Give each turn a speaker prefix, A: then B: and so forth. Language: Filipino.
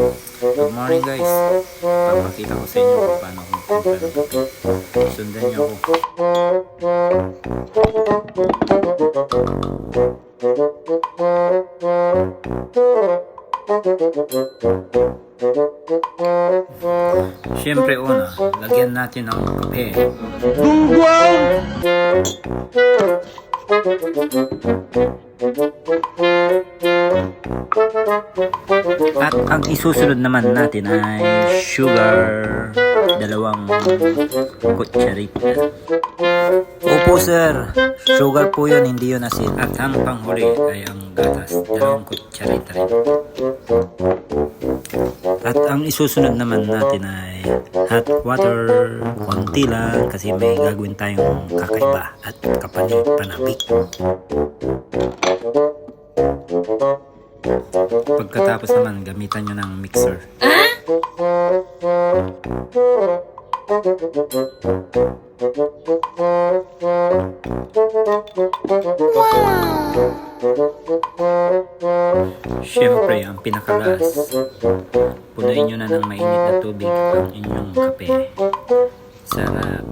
A: Good morning guys. Papakita ko sa inyo kung paano kung paano. Sundan niyo ako. Siyempre una, lagyan natin ng kape. At ang isusunod naman natin ay sugar, dalawang kutsarita. Opo sir, sugar po yun, hindi yun asin. At ang panghuli ay ang gatas, dalawang kutsarita rin. At ang isusunod naman natin ay hot water, konti lang kasi may gagawin tayong kakaiba at kapalit panabik. Pagkatapos naman, gamitan nyo ng mixer. Siyempre, ang pinakalas, punuin nyo na ng mainit na tubig ang inyong kape. Sarap.